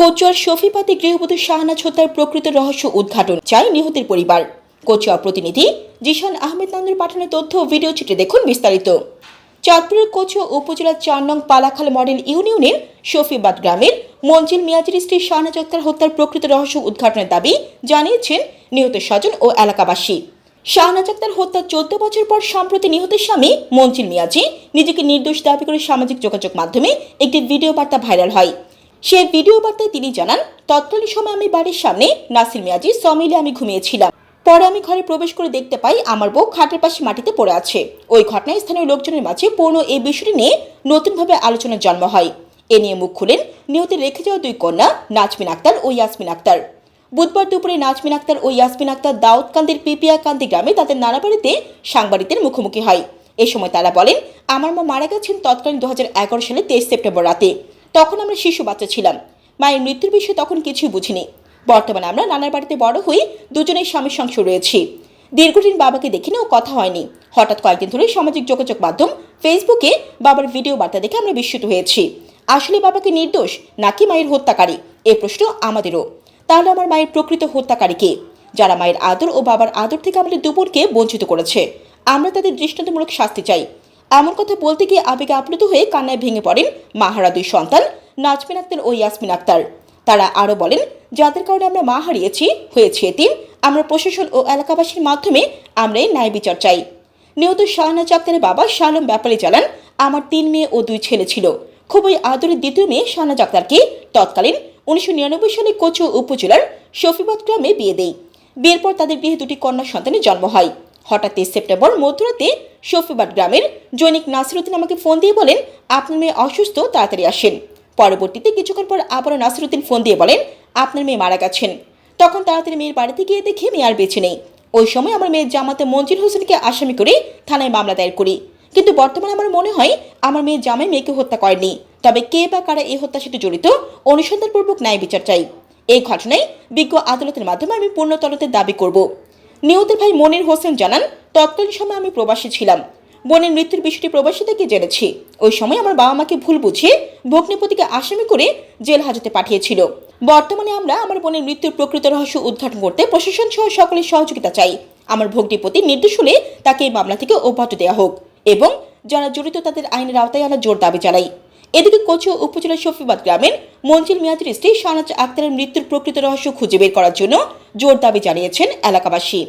কোচুয়ার শফিপাতি গৃহবধূ শাহনাজ হত্যার প্রকৃত রহস্য উদ্ঘাটন চায় নিহতের পরিবার। কোচুয়া প্রতিনিধি জিশান আহমেদ নান্দের পাঠানো তথ্য ভিডিও চিত্রে দেখুন বিস্তারিত। চাঁদপুরের কোচুয়া উপজেলার চার নং পালাখাল মডেল ইউনিয়নের শফিবাদ গ্রামের মঞ্জিল মিয়াজির স্ত্রী শাহনাজ আক্তার হত্যার প্রকৃত রহস্য উদ্ঘাটনের দাবি জানিয়েছেন নিহত স্বজন ও এলাকাবাসী। শাহনাজ আক্তার হত্যার চোদ্দ বছর পর সম্প্রতি নিহতের স্বামী মঞ্জিল মিয়াজি নিজেকে নির্দোষ দাবি করে সামাজিক যোগাযোগ মাধ্যমে একটি ভিডিও বার্তা ভাইরাল হয়। সেই ভিডিও বার্তায় তিনি জানান, তৎকালীন সময় আমি বাড়ির সামনে নাসির মিয়াজি সমিলে আমি ঘুমিয়েছিলাম। পরে আমি ঘরে প্রবেশ করে দেখতে পাই আমার বউ খাটের পাশে মাটিতে পড়ে আছে। ওই ঘটনায় স্থানীয় লোকজনের মাঝে পূর্ণ এই বিষয়টি নিয়ে নতুনভাবে আলোচনার জন্ম হয়। এ নিয়ে মুখ খুলেন নিহতের রেখে যাওয়া দুই কন্যা নাজমিন আক্তার ও ইয়াসমিন আক্তার। বুধবার দুপুরে নাজমিন আক্তার ও ইয়াসমিন আক্তার দাউদকান্দির পিপিয়াকান্দি গ্রামে তাদের নানা বাড়িতে সাংবাদিকদের মুখোমুখি হয়। এ সময় তারা বলেন, আমার মা মারা গেছেন তৎকালীন দু হাজার এগারো সালে তেইশ সেপ্টেম্বর রাতে। তখন আমরা শিশু বাচ্চা ছিলাম। মায়ের মৃত্যুর বিষয়ে তখন কিছুই বুঝিনি। বর্তমানে আমরা নানার বাড়িতে বড় হয়ে দুজনেই স্বামীর সংসার রয়েছি। দীর্ঘদিন বাবাকে দেখিনি ও কথা হয়নি। হঠাৎ কয়েকদিন ধরে সামাজিক যোগাযোগ মাধ্যম, ফেসবুকে বাবার ভিডিও বার্তা দেখে আমরা বিস্মিত হয়েছি। আসলে বাবাকে নির্দোষ নাকি মায়ের হত্যাকারী? এ প্রশ্ন আমাদেরও। তাহলে আমার মায়ের প্রকৃত হত্যাকারী কে? যারা মায়ের আদর ও বাবার আদর থেকে আমাদের দুপুরকে বঞ্চিত করেছে। আমরা তাদের দৃষ্টান্তমূলক শাস্তি চাই। এমন কথা বলতে গিয়ে আবেগে আপ্লুত হয়ে কান্নায় ভেঙে পড়েন মাহারা দুই সন্তান, নাজমিন আক্তার ও ইয়াসমিন আক্তার। তারা আরও বলেন, যাদের কারণে আমরা মা হারিয়েছি, হয়েছে এতিম, আমরা প্রশাসন ও এলাকাবাসীর মাধ্যমে আমরা এই ন্যায় বিচার চাই। নিহত শাহনাজ আক্তারের বাবা শালম ব্যাপারে জানান, আমার তিন মেয়ে ও দুই ছেলে ছিল। খুবই আদরের দ্বিতীয় মেয়ে শাহনাজ আক্তারকে তৎকালীন উনিশশো নিরানব্বই সালে কোচো উপজেলার শফিবাদ গ্রামে বিয়ে দেই বিয়ের পর তাদের গৃহে দুটি কন্যা সন্তানের জন্ম হয়। হঠাৎ তেইশ সেপ্টেম্বর মধ্যরাতে শফিবাদ গ্রামের জৈনিক নাসিরুদ্দিন আমাকে ফোন দিয়ে বলেন, আপনার মেয়ে অসুস্থ, তাড়াতাড়ি আসেন। পরবর্তীতে কিছুক্ষণ পর আবারও নাসিরুদ্দিন ফোন দিয়ে বলেন, আপনার মেয়ে মারা গেছেন। তখন তাড়াতাড়ি মেয়ের বাড়িতে গিয়ে দেখি মেয়ে আর বেঁচে নেই। ওই সময় আমার মেয়ের জামাতে মঞ্জির হোসেনকে আসামি করে থানায় মামলা দায়ের করি। কিন্তু বর্তমানে আমার মনে হয় আমার মেয়ের জামাই মেয়েকে হত্যা করেনি। তবে কে বা কারা এই হত্যার সাথে জড়িত অনুসন্ধানপূর্বক ন্যায় বিচার চাই। এই ঘটনায় বিজ্ঞ আদালতের মাধ্যমে আমি পূর্ণ তদন্তের দাবি করব। নিহতের ভাই মনির হোসেন জানান, তৎকালীন সময় আমি প্রবাসী ছিলাম। বোনের মৃত্যুর বিষয়টি প্রবাসী থেকে জেনেছি। ওই সময় আমার বাবা মাকে ভুল বুঝিয়ে ভগ্নিপতিকে আসামি করে জেল হাজতে পাঠিয়েছিল। বর্তমানে আমরা আমার বোনের মৃত্যুর প্রকৃত রহস্য উদ্ঘাটন করতে প্রশাসন সহ সকলের সহযোগিতা চাই। আমার ভগ্নিপতি নির্দেশ হলে তাকে এই মামলা থেকে অব্যাহত দেওয়া হোক এবং যারা জড়িত তাদের আইনের আওতায় আনার জোর দাবি জানাই। এদিকে কোচো উপজেলার শফিবাদ গ্রামের মঞ্জিল মিয়াদের স্ত্রী শাহনাজ আক্তারের মৃত্যুর প্রকৃত রহস্য খুঁজে বের করার জন্য জোর দাবি জানিয়েছেন এলাকাবাসী।